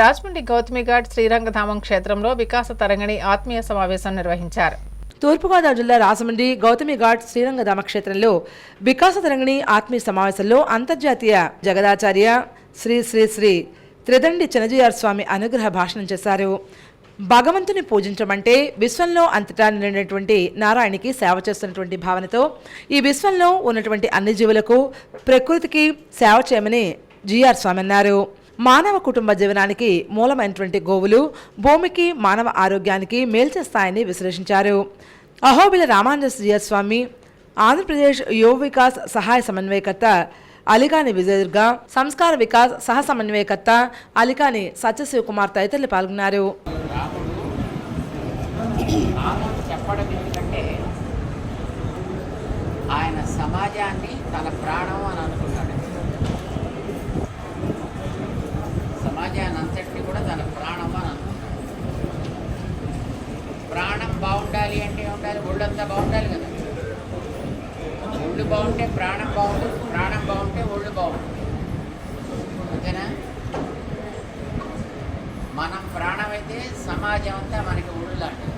రాజమండ్రి గౌతమిఘాట్ శ్రీరంగధామం క్షేత్రంలో వికాస తరంగిణి ఆత్మీయ సమావేశం నిర్వహించారు. తూర్పుగోదావరి జిల్లా రాజమండ్రి గౌతమి ఘాట్ శ్రీరంగధామ క్షేత్రంలో వికాస తరంగిణి ఆత్మీయ సమావేశంలో అంతర్జాతీయ జగదాచార్య శ్రీ శ్రీ శ్రీ త్రిదండి చినజీఆర్ స్వామి అనుగ్రహ భాషణం చేశారు. భగవంతుని పూజించమంటే విశ్వంలో అంతటా నిండినటువంటి నారాయణకి సేవ చేస్తున్నటువంటి భావనతో ఈ విశ్వంలో ఉన్నటువంటి అన్ని జీవులకు ప్రకృతికి సేవ చేయమని జిఆర్ స్వామి అన్నారు. మానవ కుటుంబ జీవనానికి మూలమైనటువంటి గోవులు భూమికి మానవ ఆరోగ్యానికి మేల్చేస్తాయని విశ్లేషించారు. అహోబిల రామానుజ స్వామి ఆంధ్రప్రదేశ్ యువ వికాస్ సహాయ సమన్వయకర్త అలికాని విజయదుర్గ సంస్కార వికాస్ సహ సమన్వయకర్త అలికాని సత్యశివకుమార్ తదితరులు పాల్గొన్నారు. చెప్పడం ఆయన సమాజాన్ని తన ప్రాణం అని అనుకున్నాడు సమాజాన్ని అంతటిని కూడా తన ప్రాణం అని అనుకున్నాడు ప్రాణం బాగుండాలి అంటే ఉండాలి ఒళ్ళంతా బాగుండాలి కదా. ఒళ్ళు బాగుంటే ప్రాణం బాగుంటుంది ప్రాణం బాగుంటే ఒళ్ళు బాగుంటుంది ఓకేనా? మనం ప్రాణం అయితే సమాజం అంతా మనకి ఒళ్ళు లాంటిది.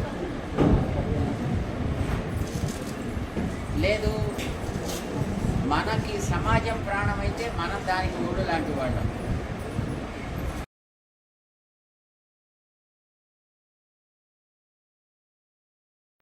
లేదు మనకి సమాజం ప్రాణం అయితే మనం దానికి ఒళ్ళు లాంటి వాళ్ళం.